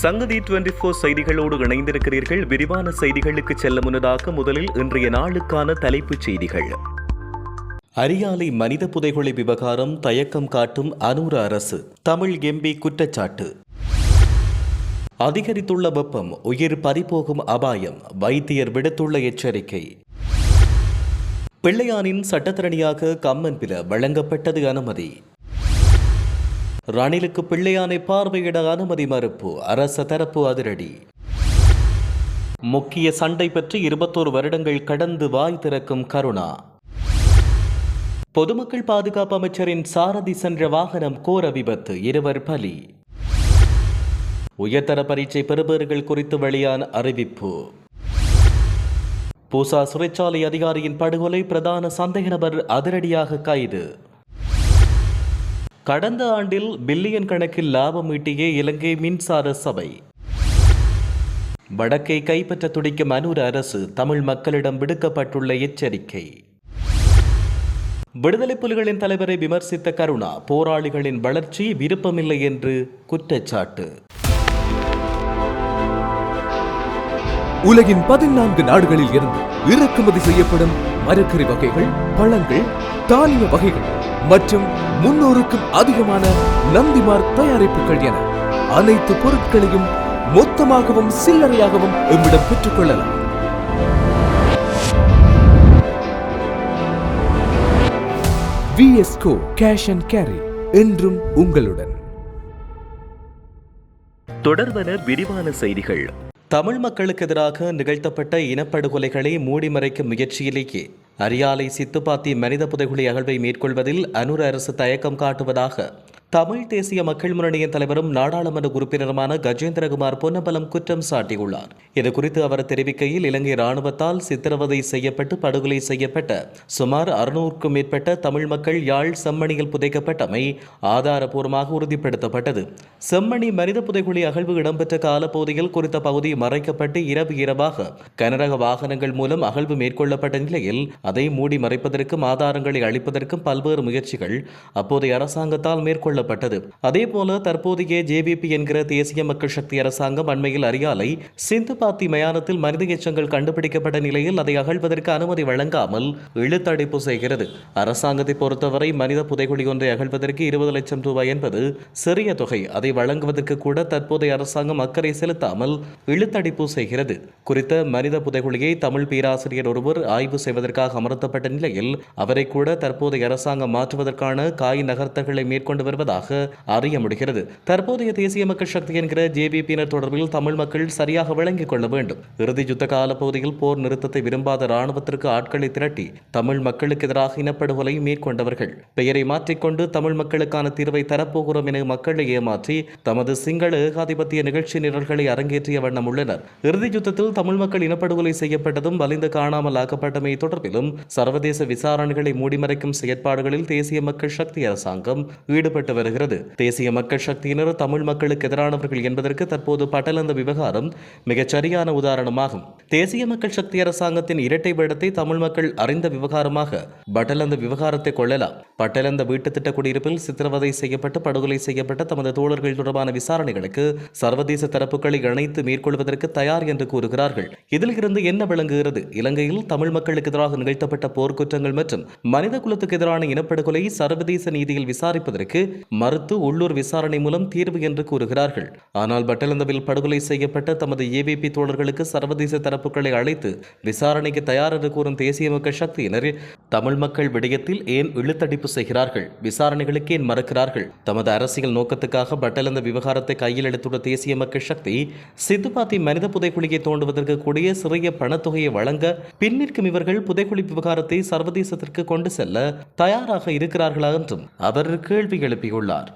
சங்கதி twenty four செய்திகளோடு இணைந்திருக்கிறீர்கள். விரிவான செய்திகளுக்கு செல்ல முன்னதாக முதலில் இன்றைய நாளுக்கான தலைப்புச் செய்திகள். அரியாலை மனித புதைகொலை விவகாரம் தயக்கம் காட்டும் அனூர அரசு தமிழ் எம்பி குற்றச்சாட்டு. அதிகரித்துள்ள வெப்பம் உயிர் பறிபோகும் அபாயம் வைத்தியர் விடுத்துள்ள எச்சரிக்கை. பிள்ளையானின் சட்டத்தரணியாக கம்மன்பில வழங்கப்பட்டது அனுமதி. ரணிலுக்கு பிள்ளையானை பார்வையிட அனுமதி மறுப்பு. அரச தரப்பு அதிரடி. முக்கிய சண்டை பற்றி இருபத்தோரு வருடங்கள் கடந்து வாய் திறக்கும் கருணா. பொதுமக்கள் பாதுகாப்பு அமைச்சரின் சாரதி சென்ற வாகனம் கோர விபத்து. இருவர் பலி. உயர்தர பரீட்சை பெறுபவர்கள் குறித்து வெளியான அறிவிப்பு. பூசா சிறைச்சாலை அதிகாரியின் படுகொலை பிரதான சந்தேக நபர் அதிரடியாக கைது. கடந்த ஆண்டில் பில்லியன் கணக்கில் லாபம் ஈட்டிய இலங்கை மின்சார சபை. வடக்கை கைப்பற்ற துடிக்கும் அனூர் அரசு தமிழ் மக்களிடம் விடுக்கப்பட்டுள்ள எச்சரிக்கை. விடுதலை புலிகளின் தலைவரை விமர்சித்த கருணா போராளிகளின் வளர்ச்சி விருப்பமில்லை என்று குற்றச்சாட்டு. உலகின் பதினான்கு நாடுகளில் இருந்து இறக்குமதி செய்யப்படும் மரக்கறி வகைகள் பழங்கள் தானிய வகைகள் மற்றும் முன்னூறுக்கும் அதிகமான நந்திமார் தயாரிப்புகள் என அனைத்து பொருட்களையும் மொத்தமாகவும் சில்லறையாகவும் எம்மிடம் பெற்றுக்கொள்ளலாம். விஎஸ்கோ கேஷ் அண்ட் கேரி என்றும் உங்களுடன். தொடர்வன விரிவான செய்திகள். தமிழ் மக்களுக்கு எதிராக நிகழ்த்தப்பட்ட இனப்படுகொலைகளை மூடி மறைக்கும் முயற்சியிலேயே அரியாலை சித்துப்பாத்தி மனித புதைகுழி அகழ்வை மேற்கொள்வதில் அனுர அரசு தயக்கம் காட்டுவதாக தமிழ் தேசிய மக்கள் முன்னணியின் தலைவரும் நாடாளுமன்ற உறுப்பினருமான கஜேந்திரகுமார் பொன்னம்பலம் குற்றம் சாட்டியுள்ளார். இதுகுறித்து அவர் தெரிவிக்கையில் இலங்கை ராணுவத்தால் சித்திரவதை செய்யப்பட்டு படுகொலை செய்யப்பட்ட சுமார் அறுநூறுக்கும் மேற்பட்ட தமிழ் மக்கள் யாழ் செம்மணியில் புதைக்கப்பட்டமை ஆதாரபூர்வமாக உறுதிப்படுத்தப்பட்டது. செம்மணி மனித புதைகுழி அகழ்வு இடம்பெற்ற காலப்பகுதியில் குறித்த பகுதி மறைக்கப்பட்டு இரவு இரவாக கனரக வாகனங்கள் மூலம் அகழ்வு மேற்கொள்ளப்பட்ட நிலையில் அதை மூடி மறைப்பதற்கும் ஆதாரங்களை அளிப்பதற்கும் பல்வேறு முயற்சிகள் அப்போதைய அரசாங்கத்தால் மேற்கொள்ள மேற்கொள்ளப்பட்டது அதேபோல தற்போதைய ஜேவிபி என்கிற தேசிய மக்கள் சக்தி அரசாங்கம் அண்மையில் அறியாலை சிந்துபாத்தி மயானத்தில் மனித எச்சங்கள் கண்டுபிடிக்கப்பட்ட நிலையில் அதை அகழ்வதற்கு அனுமதி வழங்காமல் இழுத்தடைப்பு செய்கிறது. அரசாங்கத்தை பொறுத்தவரை மனித புதைகுழி ஒன்றை அகழ்வதற்கு இருபது லட்சம் ரூபாய் என்பது சிறிய தொகை. அதை வழங்குவதற்கு கூட தற்போதைய அரசாங்கம் அக்கறை செலுத்தாமல் இழுத்தடைப்பு செய்கிறது. குறித்த மனித புதைகுழியை தமிழ் பேராசிரியர் ஒருவர் ஆய்வு செய்வதற்காக அமர்த்தப்பட்ட நிலையில் அவரை கூட தற்போதைய அரசாங்கம் மாற்றுவதற்கான காய் நகர்த்தல்களை மேற்கொண்டு வருவதாக அறிய முடிகிறது தற்போதைய தேசிய மக்கள் சக்தி என்கிற ஜேபிபியினர் தொடர்பில் தமிழ் மக்கள் சரியாக விளங்கிக் கொள்ள வேண்டும். இறுதி யுத்த கால பகுதியில் போர் நிறுத்தத்தை விரும்பாத இராணுவத்திற்கு ஆட்களை திரட்டி தமிழ் மக்களுக்கு எதிராக இனப்படுகொலை மேற்கொண்டவர்கள். பெயரை மாற்றிக்கொண்டு தமிழ் மக்களுக்கான தீர்வை தரப்போகிறோம் என மக்களை ஏமாற்றி தமது சிங்கள ஏகாதிபத்திய நிகழ்ச்சி நிரல்களை அரங்கேற்றிய வண்ணம் உள்ளனர். இறுதி யுத்தத்தில் தமிழ் மக்கள் இனப்படுகொலை செய்யப்பட்டதும் வலிந்து காணாமல் ஆக்கப்பட்டமை தொடர்பிலும் சர்வதேச விசாரணைகளை மூடிமறைக்கும் செயற்பாடுகளில் தேசிய மக்கள் சக்தி அரசாங்கம் ஈடுபட்டு வருகிறது. தேசிய மக்கள் சக்தியினர் தமிழ் மக்களுக்கு எதிரானவர்கள் என்பதற்கு தற்போது பட்டலந்த விவகாரம் மிகச்சரியான உதாரணமாகும். தேசிய மக்கள் சக்தி அரசாங்கத்தின் இரட்டை வேடத்தை தமிழ் மக்கள் அறிந்த விவகாரமாக பட்டலந்த விவகாரத்தை கொள்ளலாம். பட்டலந்த வீட்டு திட்ட குடியிருப்பில் சித்திரவதை செய்யப்பட்டு படுகொலை செய்யப்பட்ட தமது தோழர்கள் தொடர்பான விசாரணைகளுக்கு சர்வதேச தரப்புகளை இணைத்து மேற்கொள்வதற்கு தயார் என்று கூறுகிறார்கள். இதில் இருந்து என்ன விளங்குகிறது? இலங்கையில் தமிழ் மக்களுக்கு எதிராக நிகழ்த்தப்பட்ட போர்க்குற்றங்கள் மற்றும் மனித குலத்துக்கு எதிரான இனப்படுகொலை சர்வதேச நீதியில் விசாரிப்பதற்கு மறுத்து உள்ளூர் விசாரணை மூலம் தீர்வு என்று கூறுகிறார்கள். ஆனால் பட்டலந்தவில் படுகொலை செய்யப்பட்ட தமது ஏவிபி தோழர்களுக்கு சர்வதேச தரப்புகளை அழைத்து விசாரணைக்கு தயார் என்று கூறும் தேசிய மக்கள் சக்தியினர் தமிழ் மக்கள் விடயத்தில் ஏன் இழுத்தடிப்பு செய்கிறார்கள்? விசாரணைகளுக்கு ஏன் மறுக்கிறார்கள்? தமது அரசியல் நோக்கத்துக்காக பட்டலந்த விவகாரத்தை கையில் எடுத்துள்ள தேசிய மக்கள் சக்தி சித்துப்பாத்தி மனித புதைக்குழியை தோண்டுவதற்கு கூடிய சிறிய பணத்தொகையை வழங்க பின்னிற்கும் இவர்கள் புதைக்குழி விவகாரத்தை சர்வதேசத்திற்கு கொண்டு செல்ல தயாராக இருக்கிறார்களா என்றும் அவர் கேள்வி எழுப்பியுள்ளார்.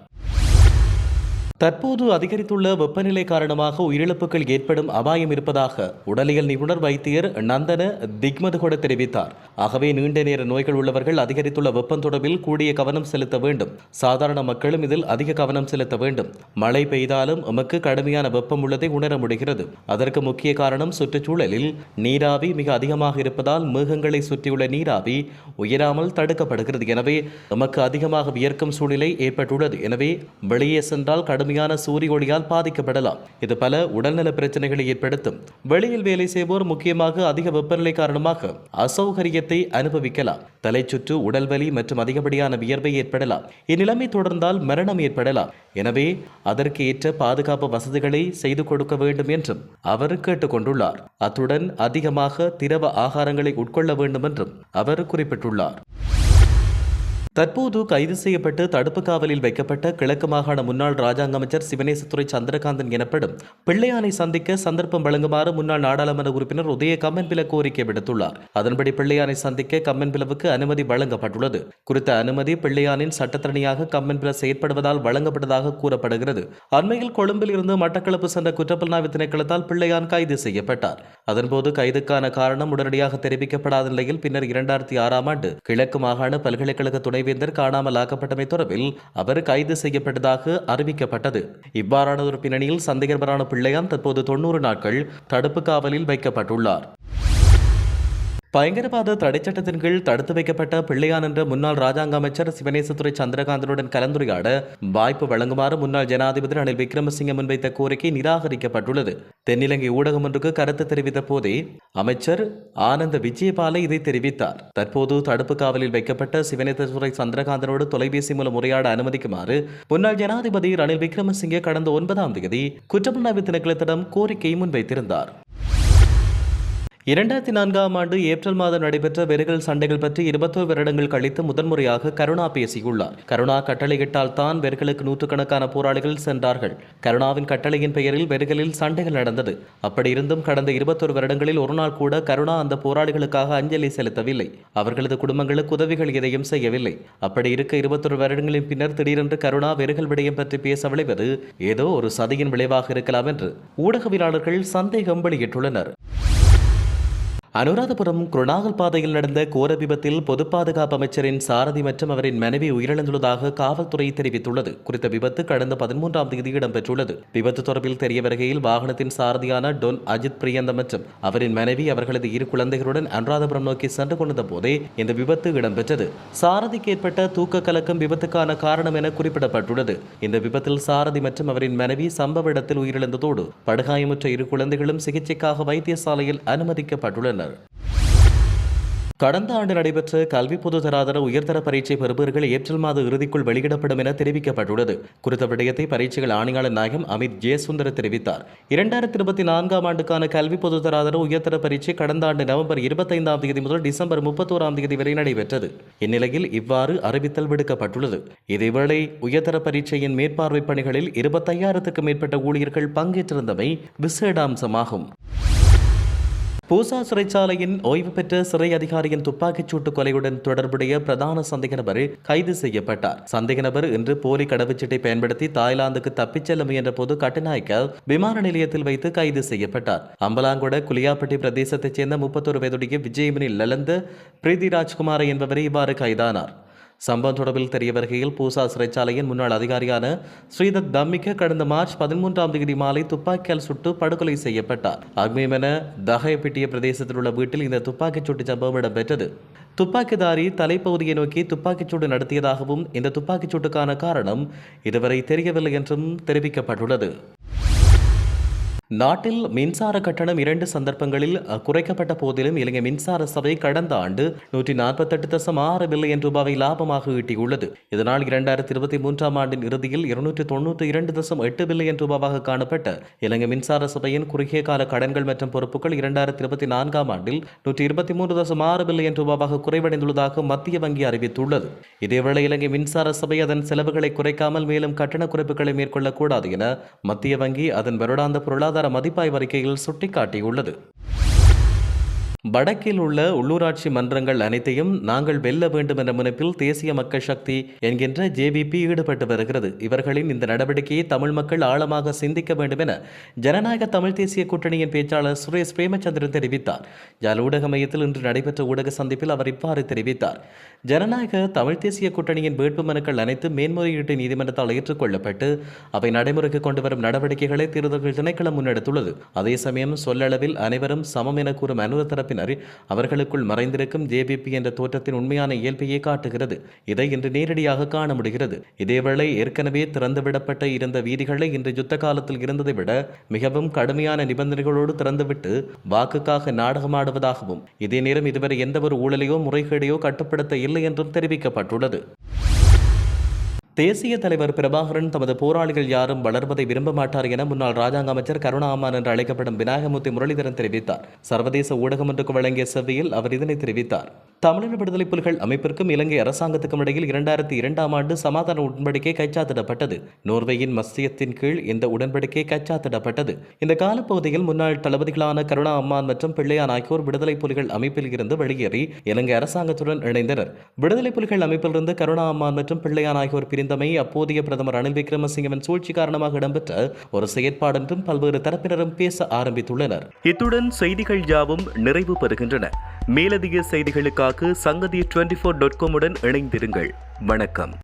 தற்போது அதிகரித்துள்ள வெப்பநிலை காரணமாக உயிரிழப்புகள் ஏற்படும் அபாயம் இருப்பதாக உடலியல் நிபுணர் வைத்தியர் நந்தன திக்மதுகொட தெரிவித்தார். ஆகவே நீண்ட நேர நோய்கள் உள்ளவர்கள் அதிகரித்துள்ள வெப்பம் தொடர்பில் கூடிய கவனம் செலுத்த வேண்டும். சாதாரண மக்களும் இதில் அதிக கவனம் செலுத்த வேண்டும். மழை பெய்தாலும் எமக்கு கடுமையான வெப்பம் உள்ளதை உணர முடிகிறது. அதற்கு முக்கிய காரணம் சுற்றுச்சூழலில் நீராவி மிக அதிகமாக இருப்பதால் மேகங்களை சுற்றியுள்ள நீராவி உயராமல் தடுக்கப்படுகிறது. எனவே எமக்கு அதிகமாக வியர்க்கும் சூழ்நிலை ஏற்பட்டுள்ளது. எனவே வெளியே சென்றால் கடும் கடுமையான சூரிய ஒளியால் பாதிக்கப்படலாம். இது பல உடல்நல பிரச்சனைகளை ஏற்படுத்தும். வெளியில் வேலை செய்வோர் முக்கியமாக அதிக வெப்பநிலை காரணமாக அசௌகரியத்தை அனுபவிக்கலாம். தலைச்சுற்று உடல்வலி மற்றும் அதிகப்படியான வியர்வை ஏற்படலாம். இந்நிலைமை தொடர்ந்தால் மரணம் ஏற்படலாம். எனவே அதற்கு ஏற்ற பாதுகாப்பு வசதிகளை செய்து கொடுக்க வேண்டும் என்றும் அவர் கேட்டுக்கொண்டுள்ளார் அத்துடன் அதிகமாக திரவ ஆகாரங்களை உட்கொள்ள வேண்டும் என்றும் அவர் குறிப்பிட்டுள்ளார். தற்போது கைது செய்யப்பட்டு தடுப்பு காவலில் வைக்கப்பட்ட கிழக்கு மாகாண முன்னாள் ராஜாங்க அமைச்சர் சிவனேசத்துறை சந்திரகாந்தன் எனப்படும் பிள்ளையானை சந்திக்க சந்தர்ப்பம் வழங்குமாறு முன்னாள் நாடாளுமன்ற உறுப்பினர் உதய கம்மன்பில கோரிக்கை விடுத்துள்ளார். அதன்படி பிள்ளையானை சந்திக்க கம்மன்பிலவுக்கு அனுமதி வழங்கப்பட்டுள்ளது. குறித்த அனுமதி பிள்ளையானின் சட்டத்தரணியாக கம்மன்பில செயற்படுவதால் வழங்கப்பட்டதாக கூறப்படுகிறது. அண்மையில் கொழும்பில் இருந்து மட்டக்களப்பு சென்ற குற்றப்புலனாய்வு திணைக்களத்தால் பிள்ளையான் கைது செய்யப்பட்டார். அதன்போது கைதுக்கான காரணம் உடனடியாக தெரிவிக்கப்படாத நிலையில் பின்னர் இரண்டாயிரத்தி ஆறாம் ஆண்டு கிழக்கு மாகாண பல்கலைக்கழக துணைவேந்தர் காணாமல் ஆக்கப்பட்டமை தொடர்பில் அவர் கைது செய்யப்பட்டதாக அறிவிக்கப்பட்டது. இவ்வாறான ஒரு பின்னணியில் சந்தேகபரான பிள்ளையான் தற்போது தொன்னூறு நாட்கள் தடுப்பு காவலில் வைக்கப்பட்டுள்ளார். பயங்கரவாத தடைச் சட்டத்தின் கீழ் தடுத்து வைக்கப்பட்ட பிள்ளையான் என்ற முன்னாள் ராஜாங்க அமைச்சர் சிவனேசத்துறை சந்திரகாந்தனுடன் கலந்துரையாட வாய்ப்பு வழங்குமாறு முன்னாள் ஜனாதிபதி ரணில் விக்ரமசிங்க முன்வைத்த கோரிக்கை நிராகரிக்கப்பட்டுள்ளது. தென்னிலங்கை ஊடகம் ஒன்றுக்கு கருத்து தெரிவித்த போதே அமைச்சர் ஆனந்த விஜயபால இதை தெரிவித்தார். தற்போது தடுப்பு காவலில் வைக்கப்பட்ட சிவனேசத்துறை சந்திரகாந்தனோடு தொலைபேசி மூலம் உரையாட அனுமதிக்குமாறு முன்னாள் ஜனாதிபதி ரணில் விக்ரமசிங்கே கடந்த ஒன்பதாம் தேதி குற்றப்புலனாய்வு திணைக்களத்திடம் கோரிக்கை முன்வைத்திருந்தார். இரண்டாயிரத்தி நான்காம் ஆண்டு ஏப்ரல் மாதம் நடைபெற்ற வெறுகல் சண்டைகள் பற்றி இருபத்தோரு வருடங்கள் கழித்து முதன்முறையாக கருணா பேசியுள்ளார். கருணா கட்டளையிட்டால் தான் வெறுகளுக்கு நூற்றுக்கணக்கான போராளிகள் சென்றார்கள். கருணாவின் கட்டளையின் பெயரில் வெறுகலில் சண்டைகள் நடந்தது. அப்படி இருந்தும் கடந்த இருபத்தொரு வருடங்களில் ஒரு நாள் கூட கருணா அந்த போராளிகளுக்காக அஞ்சலி செலுத்தவில்லை. அவர்களது குடும்பங்களுக்கு உதவிகள் எதையும் செய்யவில்லை. அப்படி இருக்க இருபத்தொரு வருடங்களின் பின்னர் திடீரென்று கருணா வெறுகல் விடயம் பற்றி பேச விளைவது ஏதோ ஒரு சதியின் விளைவாக இருக்கலாம் என்று ஊடகவியலாளர்கள் சந்தேகம் வெளியிட்டுள்ளனர். அனுராதபுரம் குருணாகல் பாதையில் நடந்த கோர விபத்தில் பொது பாதுகாப்பு அமைச்சரின் சாரதி மற்றும் அவரின் மனைவி உயிரிழந்துள்ளதாக காவல்துறை தெரிவித்துள்ளது. குறித்த விபத்து கடந்த பதிமூன்றாம் தேதி இடம்பெற்றுள்ளது. விபத்து தொடர்பில் தெரிய வருகையில் வாகனத்தின் சாரதியான டொன் அஜித் பிரியந்த மற்றும் அவரின் மனைவி அவர்களது இரு குழந்தைகளுடன் அனுராதபுரம் நோக்கி சென்று கொண்டிருந்த போதே இந்த விபத்து இடம்பெற்றது. சாரதிக்கு ஏற்பட்ட தூக்க கலக்கம் விபத்துக்கான காரணம் என குறிப்பிடப்பட்டுள்ளது. இந்த விபத்தில் சாரதி மற்றும் அவரின் மனைவி சம்பவ இடத்தில் உயிரிழந்ததோடு படுகாயமுற்ற இரு குழந்தைகளும் சிகிச்சைக்காக வைத்தியசாலையில் அனுமதிக்கப்பட்டுள்ளனர். கடந்த ஆண்டு நடைபெற்ற கல்வி பொது தராதர உயர்தர பரீட்சை பெறுபவர்கள் ஏப்ரல் மாத இறுதிக்குள் வெளியிடப்படும் என தெரிவிக்கப்பட்டுள்ளது. குறித்த விடயத்தை பரீட்சைகள் ஆணையாளர் நாயகம் அமித் ஜெயசுந்தர் தெரிவித்தார். இரண்டாயிரத்தி இருபத்தி நான்காம் ஆண்டுக்கான கல்வி பொது தராதர உயர்தர பரீட்சை கடந்த ஆண்டு நவம்பர் இருபத்தைந்தாம் தேதி முதல் டிசம்பர் முப்பத்தோராம் தேதி வரை நடைபெற்றது. இந்நிலையில் இவ்வாறு அறிவித்தல் விடுக்கப்பட்டுள்ளது. இதேவேளை உயர்தர பரீட்சையின் மேற்பார்வை பணிகளில் இருபத்தையாயிரத்துக்கும் மேற்பட்ட ஊழியர்கள் பங்கேற்றிருந்தமை விசேடாம்சமாகும் பூசா சிறைச்சாலையின் ஓய்வு பெற்ற சிறை அதிகாரியின் துப்பாக்கிச் சூட்டு கொலையுடன் தொடர்புடைய பிரதான சந்தேக நபர் கைது செய்யப்பட்டார். சந்தேக நபர் இன்று போலி கடவுச்சீட்டை பயன்படுத்தி தாய்லாந்துக்கு தப்பிச் செல்ல முயன்ற போது கட்டுநாயக்க விமான நிலையத்தில் வைத்து கைது செய்யப்பட்டார். அம்பலாங்கொட குளியாப்பட்டி பிரதேசத்தைச் சேர்ந்த முப்பத்தொரு வயதுடைய விஜயமணி லலந்த பிரீதி ராஜ்குமார் என்பவரை இவ்வாறு கைதானார். சம்பவம் தொடர்பில் தெரிய வருகையில் பூசா சிறைச்சாலையின் முன்னாள் அதிகாரியான ஸ்ரீதத் தம்மிக்க கடந்த மார்ச் பதிமூன்றாம் தேதி மாலை துப்பாக்கியால் சுட்டு படுகொலை செய்யப்பட்டார். அக்மீமென தகையப்பிட்டிய பிரதேசத்தில் உள்ள வீட்டில் இந்த துப்பாக்கிச் சூட்டு சம்பவம் இடம்பெற்றது. துப்பாக்கிதாரி தலைப்பகுதியை நோக்கி துப்பாக்கிச்சூடு நடத்தியதாகவும் இந்த துப்பாக்கிச் சூட்டுக்கான காரணம் இதுவரை தெரியவில்லை என்றும் தெரிவிக்கப்பட்டுள்ளது. நாட்டில் மின்சார கட்டணம் இரண்டு சந்தர்ப்பங்களில் குறைக்கப்பட்ட போதிலும் இலங்கை மின்சார சபை கடந்த ஆண்டு நூற்றி நாற்பத்தெட்டு தசம் ஆறு பில்லியன் ரூபாவை லாபமாக ஈட்டியுள்ளது. இதனால் இரண்டாயிரத்தி இருபத்தி மூன்றாம் ஆண்டின் இறுதியில் இருநூற்றி தொண்ணூற்றி இரண்டு தசம் எட்டு பில்லியன் ரூபாவாக காணப்பட்ட இலங்கை மின்சார சபையின் குறுகிய கால கடன்கள் மற்றும் பொறுப்புகள் இரண்டாயிரத்தி இருபத்தி நான்காம் ஆண்டில் நூற்றி இருபத்தி மூன்று தசம் ஆறு பில்லியன் ரூபாவாக குறைவடைந்துள்ளதாக மத்திய வங்கி அறிவித்துள்ளது. இதேவேளை இலங்கை மின்சார சபை அதன் செலவுகளை குறைக்காமல் மேலும் கட்டண குறைப்புகளை மேற்கொள்ளக்கூடாது என மத்திய வங்கி அதன் வருடாந்த பொருளாதார பொருளாதார மதிப்பாய்வறிக்கையில் சுட்டிக்காட்டியுள்ளது. வடக்கில் உள்ள உள்ளூராட்சி மன்றங்கள் அனைத்தையும் நாங்கள் வெல்ல வேண்டும் என்ற முனைப்பில் தேசிய மக்கள் சக்தி என்கின்ற ஜேவிபி ஈடுபட்டு வருகிறது. இவர்களின் இந்த நடவடிக்கையை தமிழ் மக்கள் ஆழமாக சிந்திக்க வேண்டும் என ஜனநாயக தமிழ் தேசிய கூட்டணியின் பேச்சாளர் சுரேஷ் பிரேமச்சந்திரன் தெரிவித்தார். ஜால் ஊடக மையத்தில் இன்று நடைபெற்ற ஊடக சந்திப்பில் அவர் இவ்வாறு தெரிவித்தார். ஜனநாயக தமிழ் தேசிய கூட்டணியின் வேட்புமனுக்கள் அனைத்து மேன்முறையீட்டு நீதிமன்றத்தால் ஏற்றுக்கொள்ளப்பட்டு அவை நடைமுறைக்கு கொண்டு வரும் நடவடிக்கைகளை தேர்தல்கள் திணைக்களம் முன்னெடுத்துள்ளது. அதே சமயம் சொல்லளவில் அனைவரும் சமம் என கூறும் அனுர தரப்பின் பின்னர் அவர்களுக்குள் மறைந்திருக்கும் ஜேபிபி என்ற தோற்றத்தின் உண்மையான இயல்பையே காட்டுகிறது. இதை இன்று நேரடியாக காண முடிகிறது இதேவேளை ஏற்கனவே திறந்துவிடப்பட்ட இருந்த வீதிகளை இன்று யுத்த காலத்தில் இருந்ததை விட மிகவும் கடுமையான நிபந்தனைகளோடு திறந்துவிட்டு வாக்குக்காக நாடகமாடுவதாகவும் இதே நேரம் இதுவரை எந்தவொரு ஊழலையோ முறைகேடையோ கட்டுப்படுத்த இல்லை என்றும் தெரிவிக்கப்பட்டுள்ளது. தேசிய தலைவர் பிரபாகரன் தமது போராளிகள் யாரும் வளர்வதை விரும்ப மாட்டார் என முன்னாள் ராஜாங்க அமைச்சர் கருணாமான் என்று அழைக்கப்படும் விநாயகமூர்த்தி முரளிதரன் தெரிவித்தார். சர்வதேச ஊடகம் ஒன்றுக்கு வழங்கிய செவ்வியில் அவர் இதனை தெரிவித்தார். தமிழக விடுதலை புலிகள் அமைப்பிற்கும் இலங்கை அரசாங்கத்துக்கும் இடையில் இரண்டாயிரத்தி இரண்டாம் ஆண்டு சமாதான உடன்படிக்கை கைச்சாத்திடப்பட்டது. நோர்வேயின் மஸ்தியத்தின் கீழ் இந்த உடன்படிக்கை கைச்சாத்திடப்பட்டது. இந்த காலப்பகுதியில் முன்னாள் தளபதிகளான கருணா அம்மான் மற்றும் பிள்ளையான் ஆகியோர் விடுதலை புலிகள் அமைப்பில் இருந்து வெளியேறி இலங்கை அரசாங்கத்துடன் இணைந்தனர். விடுதலை புலிகள் அமைப்பிலிருந்து கருணா அம்மான் மற்றும் பிள்ளையான் ஆகியோர் முடிந்தமை அப்போதைய பிரதமர் ரணில் விக்ரமசிங்கவின் சூழ்ச்சி காரணமாக இடம்பெற்ற ஒரு செயற்பாடு என்றும் பல்வேறு தரப்பினரும் பேச ஆரம்பித்துள்ளனர். இத்துடன் செய்திகள் யாவும் நிறைவு பெறுகின்றன. மேலதிக செய்திகளுக்காக சங்கதி டுவெண்டி ஃபோர் டாட் காமுடன் இணைந்திருங்கள். வணக்கம்.